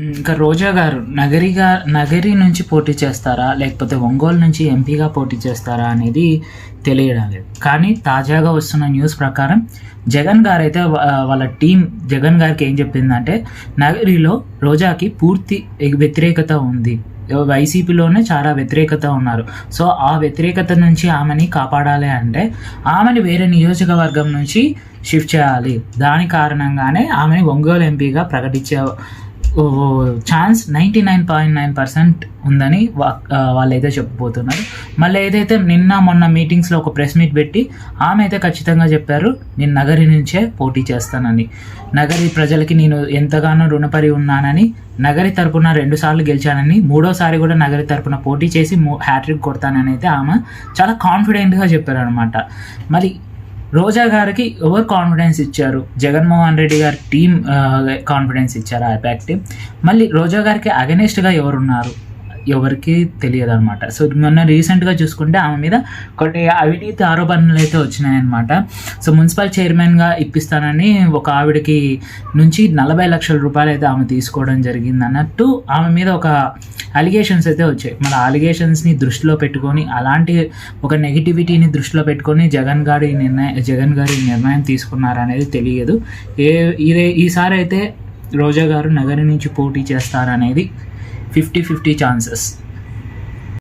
ఇంకా రోజా గారు నగరిగా నగరి నుంచి పోటీ చేస్తారా? లేకపోతే ఒంగోలు నుంచి ఎంపీగా పోటీ చేస్తారా అనేది తెలియడం లేదు. కానీ తాజాగా వస్తున్న న్యూస్ ప్రకారం జగన్ గారు అయితే వాళ్ళ టీం జగన్ గారికి ఏం చెప్పిందంటే నగరిలో రోజాకి పూర్తి వ్యతిరేకత ఉంది. వైసీపీలోనే చాలా వ్యతిరేకత ఉన్నారు. సో ఆ వ్యతిరేకత నుంచి ఆమెని కాపాడాలి అంటే ఆమెని వేరే నియోజకవర్గం నుంచి షిఫ్ట్ చేయాలి. దాని కారణంగానే ఆమెని ఒంగోలు ఎంపీగా ప్రకటించే chance ninety nine point nine percent ఉందని వా- చెప్పబోతున్నారు. మళ్ళీ ఏదైతే నిన్న మొన్న మీటింగ్స్లో ఒక ప్రెస్ మీట్ పెట్టి ఆమె అయితే ఖచ్చితంగా చెప్పారు నేను నగరి నుంచే పోటీ చేస్తానని. నగరి ప్రజలకి నేను ఎంతగానో రుణపడి ఉన్నానని నగరి తరపున రెండు సార్లు గెలిచానని మూడోసారి కూడా నగరి తరపున పోటీ చేసి హ్యాట్రిక్ కొడతానని అయితే ఆమె చాలా కాన్ఫిడెంట్గా చెప్పారు అనమాట మరి రోజా గారికి ఎవరు కాన్ఫిడెన్స్ ఇచ్చారు? జగన్మోహన్ రెడ్డి గారి టీం కాన్ఫిడెన్స్ ఇచ్చారు ఆ ప్యాక్ టీం మళ్ళీ రోజా గారికి అగనెస్ట్గా ఎవరున్నారు? ఎవరికి తెలియదు అనమాట సో మొన్న రీసెంట్గా చూసుకుంటే ఆమె మీద కొన్ని అవినీతి ఆరోపణలు అయితే వచ్చినాయన్నమాట. సో మున్సిపల్ చైర్మన్గా ఇప్పిస్తానని ఒక ఆవిడకి నుంచి నలభై లక్షల రూపాయలు అయితే ఆమె తీసుకోవడం జరిగింది అన్నట్టు ఆమె మీద ఒక అలిగేషన్స్ అయితే వచ్చాయి. మన అలిగేషన్స్ని దృష్టిలో పెట్టుకొని అలాంటి ఒక నెగిటివిటీని దృష్టిలో పెట్టుకొని జగన్ గారి నిర్ణయం జగన్ గారి నిర్ణయం తీసుకున్నారనేది తెలియదు. ఏ ఇదే ఈసారి అయితే రోజా గారు నగరి నుంచి పోటీ చేస్తారనేది ఫిఫ్టీ ఫిఫ్టీ ఛాన్సెస్